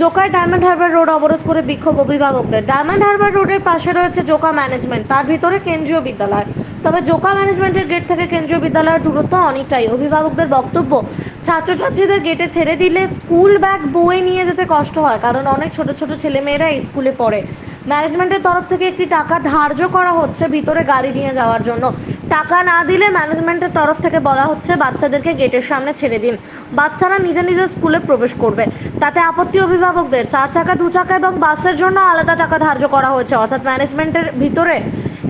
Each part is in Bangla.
জোকার ডায়মন্ড হারবার রোড অবরোধ করে বিক্ষোভ অভিভাবকদের। ডায়মন্ড হারবার রোডের পাশে রয়েছে জোকা ম্যানেজমেন্ট, তার ভিতরে কেন্দ্রীয় বিদ্যালয়। তবে জোকা ম্যানেজমেন্টের গেট থেকে কেন্দ্রীয় বিদ্যালয়ের দূরত্ব অনেকটাই। অভিভাবকদের বক্তব্য, ছাত্রছাত্রীদের গেটে ছেড়ে দিলে স্কুল ব্যাগ বয়ে নিয়ে যেতে কষ্ট হয়, কারণ অনেক ছোট ছোট ছেলেমেয়েরা এই স্কুলে পড়ে। ম্যানেজমেন্টের তরফ থেকে একটি টাকা ধার্য করা হচ্ছে ভিতরে গাড়ি নিয়ে যাওয়ার জন্য। টাকা না দিলে ম্যানেজমেন্টের তরফ থেকে বলা হচ্ছে বাচ্চাদেরকে গেটের সামনে ছেড়ে দিন। বাচ্চারা নিজে নিজে স্কুলে প্রবেশ করবে। তাতে আপত্তি অভিভাবকদের চার চাকা, দু চাকা এবং বাসের জন্য আলাদা টাকা ধার্য করা হয়েছে। অর্থাৎ ম্যানেজমেন্টের ভিতরে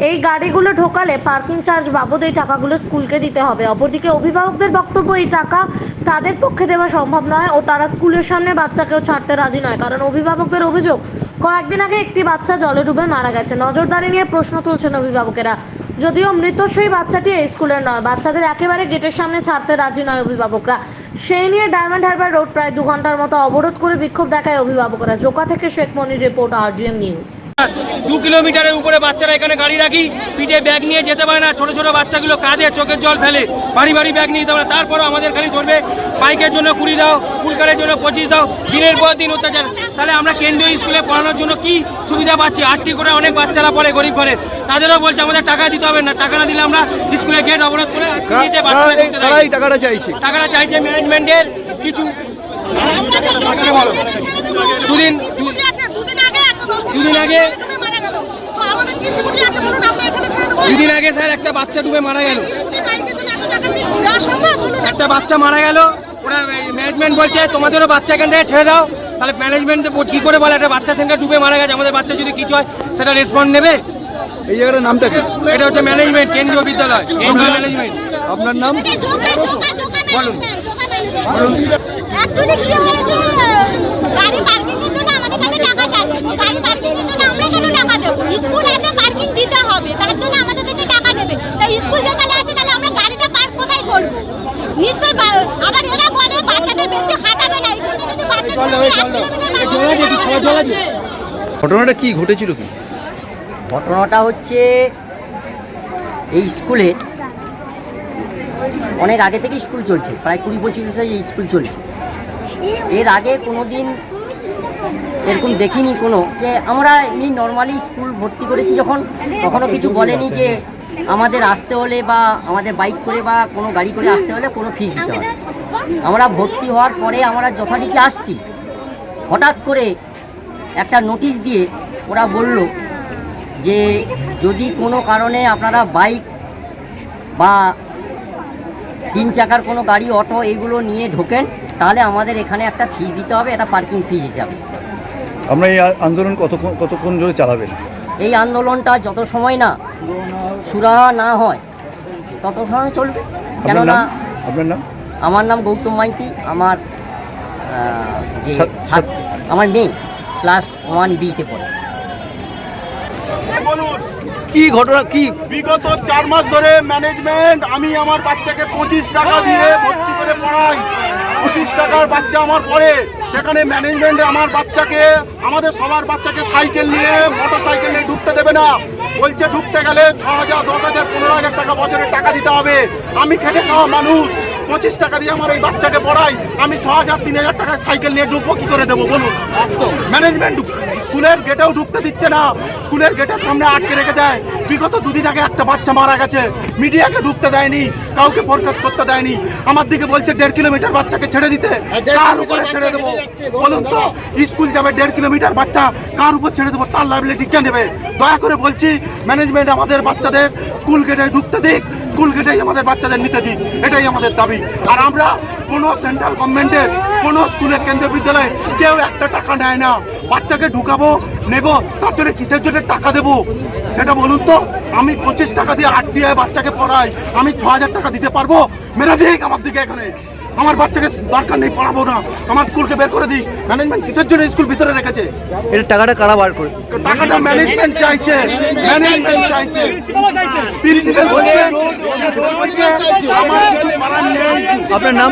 এই গাড়িগুলো ঢোকালে পার্কিং চার্জ বাবদ এই টাকাগুলো স্কুলকে দিতে হবে। অপরদিকে অভিভাবকদের বক্তব্য, এই টাকা তাদের পক্ষে দেওয়া সম্ভব নয় ও তারা স্কুলের সামনে বাচ্চাকেও ছাড়তে রাজি নয়। কারণ অভিভাবকদের অভিযোগ, কয়েকদিন আগে একটি বাচ্চা জলে ডুবে মারা গেছে। নজরদারি নিয়ে প্রশ্ন তুলছেন অভিভাবকেরা। যদিও মৃত সেই বাচ্চাটি এই স্কুলের নয়। বাচ্চাদের একেবারে গেটের সামনে ছাড়তে রাজি নয় অভিভাবকরা। সেই নিয়ে ডায়মন্ড হারবার রোড প্রায় দু ঘণ্টার মতো অবরোধ করে বিক্ষোভ দেখায় অভিভাবকরা। জোকা থেকে Sheikh Monir report, RGM news. দু কিলোমিটারের উপরে বাচ্চারা এখানে গাড়ি রাখি, পিঠে ব্যাগ নিয়ে যেতে পারে না, ছোট ছোট বাচ্চাগুলো কাঁধে, চোখের জল ফেলে, বাড়ি বাড়ি ব্যাগ নিয়ে যেতে পারে তারপরও আমাদের খালি ধরবে, বাইকের জন্য কুড়ি দাও ফুলকারের জন্য পঁচিশ দাও, দিনের পর দিন অত্যাচার। তাহলে আমরা কেন্দ্রীয় স্কুলে পড়ানোর জন্য কি সুবিধা পাচ্ছি? আটটি করে অনেক বাচ্চারা পড়ে, গরিব ঘরে। তাদেরও বলছে আমাদের টাকা দিতে হবে না। টাকা না দিলে আমরা স্কুলে গেট অবরোধ করে টাকাটা চাইছে? টাকাটা চাইছে ম্যানেজমেন্টের কিছু। দুদিন দুদিন আগে দুদিন আগে স্যার একটা বাচ্চা ডুবে মারা গেল। একটা বাচ্চা মারা গেল। ওরা ম্যানেজমেন্ট বলছে তোমাদেরও বাচ্চা এখান থেকে ছেড়ে দাও। তাহলে ম্যানেজমেন্ট কি করে বলে একটা বাচ্চা সেখানে ডুবে মারা গেছে। আমাদের বাচ্চা যদি কিছু হয় সেটা রেসপন্ড নেবে। এই জায়গাটার নামটা কি এটা হচ্ছে ম্যানেজমেন্ট কেন্দ্রীয় বিদ্যালয় কেন্দ্রীয় ম্যানেজমেন্ট আপনার নাম Actually কি হয়েছে? গাড়ি parking এর জন্য আমাদের কাছে টাকা চাচ্ছে। গাড়ি parking এর জন্য আমরা কেন টাকা দেবো? স্কুল আছে, parking দিতে হবে। তার জন্য আমাদের থেকে টাকা নেবে। তা স্কুল যেখানে আছে, তাহলে আমরা গাড়িটা park কোথায় করব? নিশ্চয়ই বা- আবার এরা বলে বাচ্চাদের বেশি হাঁটাবে না। এখানে যদি বাচ্চাদের বেশি এক কিলোমিটার বাচ্চা ঘটনাটা কি ঘটেছিল কি ঘটনাটা হচ্ছে এই স্কুলে অনেক আগে থেকে স্কুল চলছে, প্রায় কুড়ি পঁচিশ বছর এই স্কুল চলছে। এর আগে কোনো দিন এরকম দেখিনি কোনো যে আমরা এমনি নর্মালি স্কুল ভর্তি করেছি যখন, কখনো কিছু বলেনি যে আমাদের আসতে হলে বা আমাদের বাইক করে বা কোনো গাড়ি করে আসতে হলে কোনো ফিস দিতে হবে। আমরা ভর্তি হওয়ার পরে আমরা যথারীতি আসছি। হঠাৎ করে একটা নোটিশ দিয়ে ওরা বলল যে যদি কোনো কারণে আপনারা বাইক বা তিন চাকার কোনো গাড়ি অটো এগুলো নিয়ে ঢোকেন তাহলে আমাদের এখানে একটা ফিস দিতে হবে এটা পার্কিং ফিস হিসাবে। আমরা এই আন্দোলন কতক্ষণ কতক্ষণ ধরে চালাবেন? এই আন্দোলনটা যত সময় না সুরাহা না হয় তত সময় চলবে। কেননা আপনার নাম? আমার নাম গৌতম মাইতি আমার যে আমার মেয়ে ক্লাস ওয়ান বিতে পড়ে। কি ঘটনা কি? বিগত চার মাস ধরে ম্যানেজমেন্ট আমি আমার বাচ্চাকে পঁচিশ টাকা দিয়ে ভর্তি করে পড়াই। পঁচিশ টাকার বাচ্চা আমার পড়ে। সেখানে ম্যানেজমেন্ট আমার বাচ্চাকে আমাদের সবার বাচ্চাকে সাইকেল নিয়ে মোটর সাইকেল নিয়ে ঢুকতে দেবে না। বলছে ঢুকতে গেলে ছ হাজার দশ হাজার পনেরো হাজার টাকা বছরের টাকা দিতে হবে। আমি খেটে খাওয়া মানুষ। পঁচিশ টাকা দিয়ে আমার এই বাচ্চাকে পড়াই আমি ছ হাজার তিন হাজার টাকায় সাইকেল নিয়ে ঢুকবো কি করে দেবো বলুন? ম্যানেজমেন্ট স্কুলের গেটেও ঢুকতে দিচ্ছে না। স্কুলের গেটের সামনে আটকে রেখে দেয়। বিগত দুদিন আগে একটা বাচ্চা মারা গেছে। মিডিয়াকে ঢুকতে দেয়নি কাউকে ফোরকাস করতে দেয়নি। আমার দিকে বলছে দেড় কিলোমিটার বাচ্চাকে ছেড়ে দিতে। কার উপরে ছেড়ে দেবো? বলুন তো স্কুল যাবে দেড় কিলোমিটার বাচ্চা কার উপর ছেড়ে দেবো? তার লাইবিলিটি কে নেবে? দয়া করে বলছি ম্যানেজমেন্ট আমাদের বাচ্চাদের স্কুল গেটে ঢুকতে দিক। স্কুল গেটেই আমাদের বাচ্চাদের নিতে দিই এটাই আমাদের দাবি। আর আমরা কোনো সেন্ট্রাল গভর্নমেন্টের কোনো স্কুলের কেন্দ্রীয় বিদ্যালয়ে কেউ একটা টাকা নেয় না। বাচ্চাকে ঢুকাবো, নেব, তার জন্য কিসের জন্য টাকা দেবো? সেটা বলুন তো, আমি পঁচিশ টাকা দিয়ে আটটিআই বাচ্চাকে পড়াই, আমি ছ হাজার টাকা দিতে পারব? মেরাজিক আমার দিকে এখানে। আমার বাচ্চাকে দরকার নেই পড়াবো না। আমার স্কুলকে বের করে দিই। ম্যানেজমেন্ট কিসের জন্য স্কুল ভিতরে রেখেছে? এটা টাকাটা কারা বার করে? টাকাটা ম্যানেজমেন্ট চাইছে। ম্যানেজমেন্ট চাইছে। প্রিন্সিপাল আমার নাম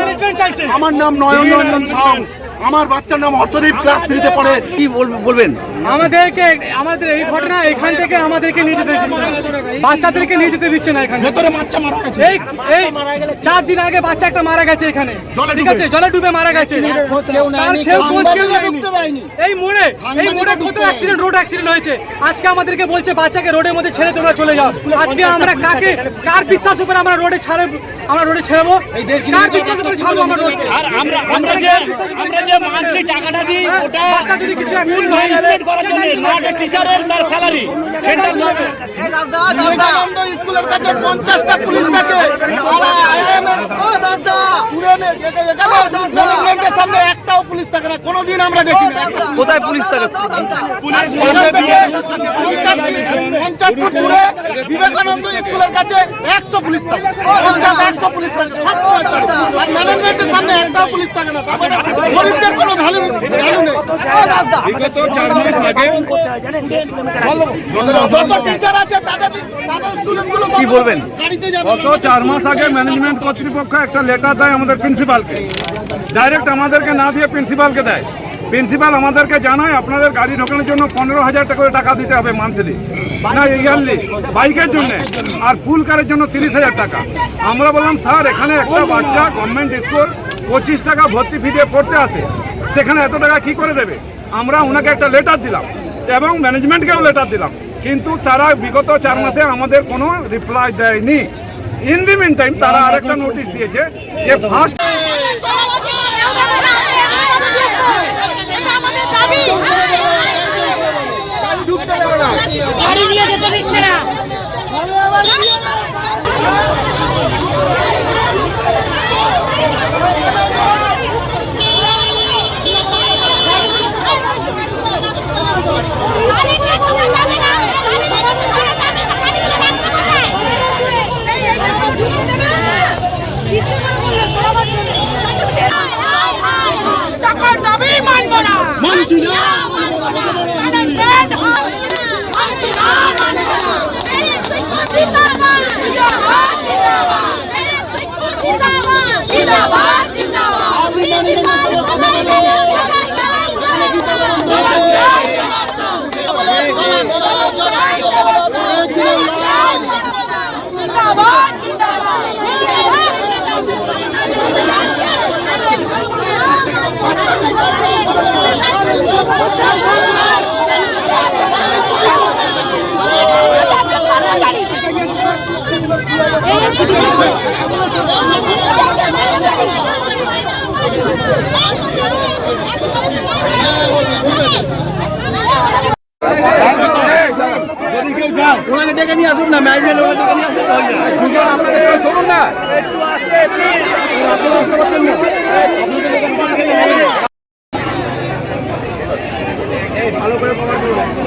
আমার নাম নয়ন রঞ্জন সাউ আমার বাচ্চার নাম হর্ষদীপ ক্লাস থ্রিতে পড়ে। কি বল- বলবেন? আমাদেরকে আমাদের এই ঘটনা এখান থেকে আমাদেরকে নিয়ে যেতে দিচ্ছে না। বাচ্চাদেরকে নিয়ে যেতে দিচ্ছে না এখানে ভেতরে বাচ্চা মারা গেছে। এই এই চার দিন আগে বাচ্চা একটা মারা গেছে এখানে। জলে ঠিক আছে? জলে ডুবে মারা গেছে। এই মোড়ে এই মোড়ে কত অ্যাক্সিডেন্ট রোড অ্যাক্সিডেন্ট হয়েছে। আজকে আমাদেরকে বলছে বাচ্চাকে রোডের মধ্যে ছেড়ে তোমরা চলে যাও। আজকে আমরা কাকে কার বিশ্বাস উপরে আমরা রোডে ছাড়ে আমরা রোডে ছেড়বো কার বিশ্বাস উপরে ছাড়বো আমরা রোডে আর আমরা আমরা যে আমরা যে মান্থলি টাকাটা দিই ওটা বাচ্চা যদি কিছু করার জন্য নট টিচারের তার স্যালারি স্কুলের কাছে পঞ্চাশটা পুলিশ থাকে। ম্যানেজমেন্টের সামনে পুলিশ থাকে না কোনোদিন আমরা দেখি। না কোথায় পুলিশ থাকে? পঞ্চাশ ফুট দূরে বিবেকানন্দ স্কুলের কাছে একশো পুলিশ থাকে। পঞ্চাশ একশো পুলিশ থাকে সব সময় থাকে। আর ম্যানেজমেন্টের সামনে একটাও পুলিশ থাকে না। তারপরে গরিবদের কোনো ভ্যালু ভ্যালু নেই। যত টিচার আছে তাদের তাদের স্টুডেন্টগুলো কি বলবেন? গাড়িতে যাবে। গত চার মাস আগে ম্যানেজমেন্ট কর্তৃপক্ষ একটা লেটার দেয় আমাদের প্রিন্সিপালকে ডাইরেক্ট আমাদেরকে না দিয়ে প্রিন্সিপালকে দেয়। প্রিন্সিপাল আমাদেরকে জানায়, আপনাদের গাড়ি ঢোকানোর জন্য পনেরো হাজার টাকা করে টাকা দিতে হবে মান্থলি না ইয়ারলি বাইকের জন্য। আর ফুল কারের জন্য তিরিশ হাজার টাকা। আমরা বললাম, স্যার, এখানে একটা বাচ্চা গভর্নমেন্ট স্কুল পঁচিশ টাকা ভর্তি ফি দিয়ে পড়তে আসে। সেখানে এত টাকা কি করে দেবে? আমরা ওনাকে একটা লেটার দিলাম এবং ম্যানেজমেন্টকেও লেটার দিলাম। কিন্তু তারা বিগত চার মাসে আমাদের কোনো রিপ্লাই দেয়নি। ইন দি মিন টাইম তারা আরেকটা নোটিশ দিয়েছে যে ফার্স্ট গাড়ি নিয়ে যেতে দিচ্ছে না। দাবি মানব না। মানছি না। ম্যানেজমেন্ট মানছি ওনাকে ডেকে নিয়ে আসুন না ম্যানেজমেন্ট ওনাকে ডেকে নিয়ে আসুন সঙ্গে চলুন না আপনারা আসতে পারছেন না খালি